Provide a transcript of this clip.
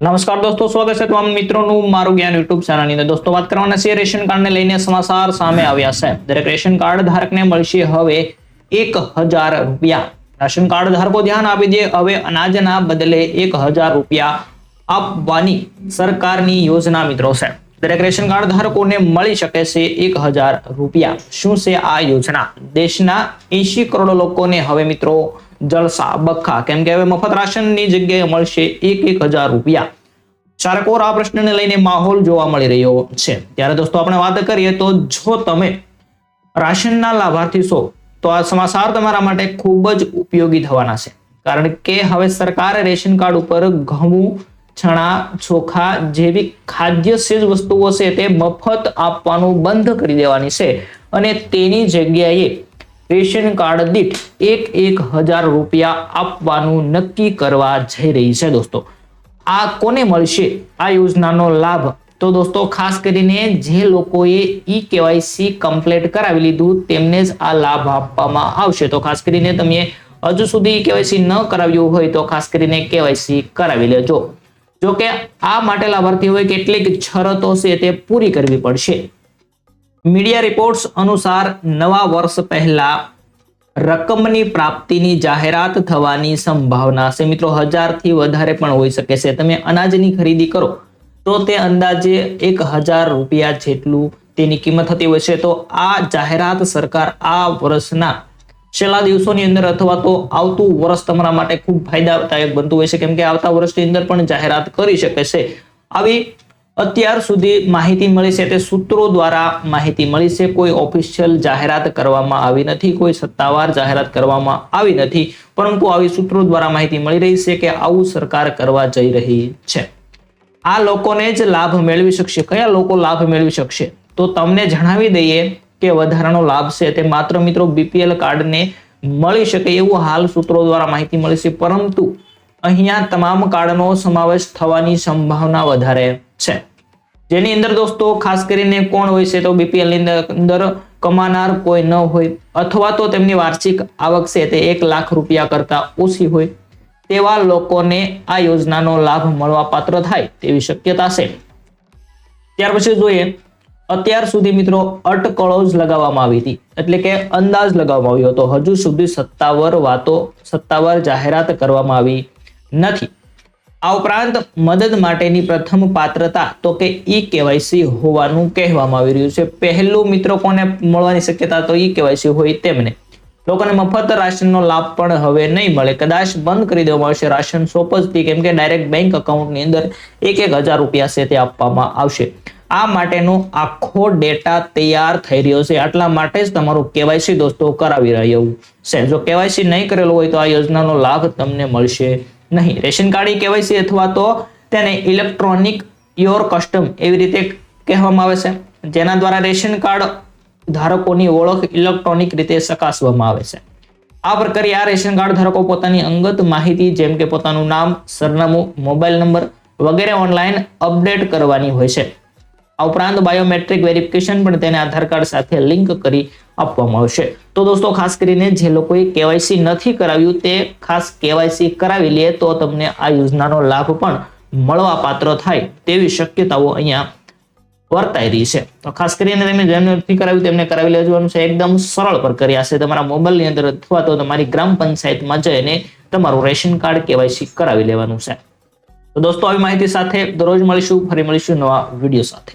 નમસ્કાર દોસ્તો, સ્વાગત છે તમામ મિત્રોનું મારું જ્ઞાન યુટ્યુબ ચેનલની અંદર. દોસ્તો, વાત કરવાના છે રેશન કાર્ડને લઈને સમાચાર સામે આવ્યા છે. દરેક રેશન કાર્ડ ધારકને મળશે હવે એક હજાર રૂપિયા. રેશન કાર્ડ ધારકો ધ્યાન આપી દે, હવે અનાજના બદલે એક હજાર રૂપિયા આપવાની સરકારની યોજના મિત્રો છે. દરેક રેશન કાર્ડ ધારકોને મળી શકે છે એક હજાર રૂપિયા. શું છે આ યોજના? દેશના એંશી કરોડ લોકોને હવે મિત્રો જલસા બખા. કેમ કે હવે મફત રાશનની જગ્યાએ મળશે એક એક હજાર રૂપિયા. ચારકોર આ પ્રશ્નને લઈને માહોલ જોવા મળી રહ્યો છે. ત્યારે દોસ્તો આપણે વાત કરીએ તો જો તમે રાશનના લાભાર્થી છો, તો આ સમાચાર તમારા માટે ખૂબ જ ઉપયોગી થવાના છે. કારણ કે હવે સરકારે રેશન કાર્ડ ઉપર ઘઉં, ચણા, ચોખા જેવી ખાદ્ય ચીજ વસ્તુઓ છે તે મફત આપવાનું બંધ કરી દેવાની છે. અને તેની જગ્યાએ રેશન કાર્ડ દીઠ એક એક હજાર રૂપિયા આપવાનું નક્કી કરવા જઈ રહી છે દોસ્તો. આ કોને મળશે? આ યોજનાનો લાભ? તો દોસ્તો, ખાસ કરીને જે લોકોએ ઈ કેવાયસી કમ્પ્લીટ કરાવી લીધું, તેમને જ આ લાભ આપવામાં આવશે. તો ખાસ કરીને તમે હજુ સુધી કેવાયસી ન કરાવ્યું હોય તો ખાસ કરીને કેવાયસી કરાવી લેજો. જો કે આ માટે લાભાર્થી હોય કેટલીક શરતો છે તે પૂરી કરવી પડશે. મીડિયા રિપોર્ટ્સ અનુસાર નવા વર્ષ પહેલા રકમની પ્રાપ્તિની જાહેરાત થવાની સંભાવના છે. મિત્રો, હજારથી વધારે પણ હોઈ શકે છે. તમે અનાજની ખરીદી કરો, તો તે અંદાજે એક હજાર રૂપિયા જેટલું તેની કિંમત થતી હોય છે. તો આ જાહેરાત સરકાર આ વર્ષના છેલ્લા દિવસોની અંદર અથવા તો આવતું વર્ષ તમારા માટે ખૂબ ફાયદાદાયક બનતું હોય છે. કેમ કે આવતા વર્ષની અંદર પણ જાહેરાત કરી શકે છે. આવી અત્યાર સુધી માહિતી મળી છે તે સૂત્રો દ્વારા માહિતી મળી છે. કોઈ ઓફિશિયલ જાહેરાત કરવામાં આવી નથી, કોઈ સત્તાવાર જાહેરાત કરવામાં આવી નથી, પરંતુ આવી સૂત્રો દ્વારા માહિતી મળી રહી છે કે આવું સરકાર કરવા જઈ રહી છે. આ લોકોને જ લાભ મેળવી શકશે. કયા લોકો લાભ મેળવી શકશે? તો તમને જણાવી દઈએ કે વધારાનો લાભ છે તે માત્ર મિત્રો બીપીએલ કાર્ડને મળી શકે એવું હાલ સૂત્રો દ્વારા માહિતી મળી છે, પરંતુ અહીંયા તમામ કાર્ડનો સમાવેશ થવાની સંભાવના વધારે છે. જેની અંદર દોસ્તો, ખાસ કરીને કોણ હોય છે તો બીપીએલની અંદર કમાનાર કોઈ ન હોય, અથવા તો તેમની વાર્ષિક આવક છે તે એક લાખ રૂપિયા કરતા ઓછી હોય, તેવા લોકોને આ યોજનાનો લાભ મળવા પાત્ર થાય તેવી શક્યતા છે. ત્યાર પછી જોઈએ, અત્યાર સુધી મિત્રો અટકળો જ લગાવવામાં આવી હતી, એટલે કે અંદાજ લગાવવામાં આવ્યો હતો. હજુ સુધી સત્તાવાર વાતો સત્તાવાર જાહેરાત કરવામાં આવી નથી. આ ઉપરાંત મદદ માટેની પ્રથમ પાત્રતા તો કે ઈ કેવાયસી હોવાનું કહેવામાં આવી રહ્યું છે. પહેલું મિત્રો કોને મળવાની શક્યતા તો ઈ કેવાયસી હોય તેમને. લોકોને મફત રાશનનો લાભ પણ હવે નહીં મળે. કદાચ બંધ કરી દેવામાં આવશે, રાશન શોપ જ કેમ કે ડાયરેક્ટ બેંક અકાઉન્ટની અંદર એક એક હજાર રૂપિયા છે તે આપવામાં આવશે. આ માટેનો આખો ડેટા તૈયાર થઈ રહ્યો છે. આટલા માટે જ તમારું કેવાયસી દોસ્તો કરાવી રહ્યું છે. જો કેવાયસી નહીં કરેલું હોય તો આ યોજનાનો લાભ તમને મળશે નહીં. રેશન કાર્ડ કેવાયસી અથવા તો તેને ઇલેક્ટ્રોનિક યોર કસ્ટમ એવી રીતે કહેવામાં આવે છે. જેના દ્વારા રેશન કાર્ડ ધારકોની ઓળખ ઇલેક્ટ્રોનિક રીતે ચકાસવામાં આવે છે. આ પ્રકારે આ રેશન કાર્ડ ધારકો પોતાની અંગત માહિતી જેમ કે પોતાનું નામ, સરનામું, મોબાઈલ નંબર વગેરે ઓનલાઈન અપડેટ કરવાની હોય છે. આ ઉપરાંત બાયોમેટ્રિક વેરિફિકેશન પણ તેને આધાર કાર્ડ સાથે લિંક કરી આપવામાં આવશે તો દોસ્તો, ખાસ કરીને જે લોકોએ કેવાયસી નથી કરાવ્યું તે ખાસ કેવાયસી કરાવી લે તો તમને આ યોજનાનો લાભ પણ મળવા પાત્ર થાય તેવી શક્યતાઓ અહીંયા વર્તાઈ રહી છે. તો ખાસ કરીને તમે જેમને નથી કરાવ્યું તેમને કરાવી લેવાનું છે, એકદમ સરળ પ્રક્રિયા છે. તમારા મોબાઈલની અંદર અથવા તો તમારી ગ્રામ પંચાયતમાં જઈને તમારું રેશન કાર્ડ કેવાયસી કરાવી લેવાનું છે. તો દોસ્તો, આવી માહિતી સાથે દરરોજ મળીશું. ફરી મળીશું નવા વીડિયો સાથે.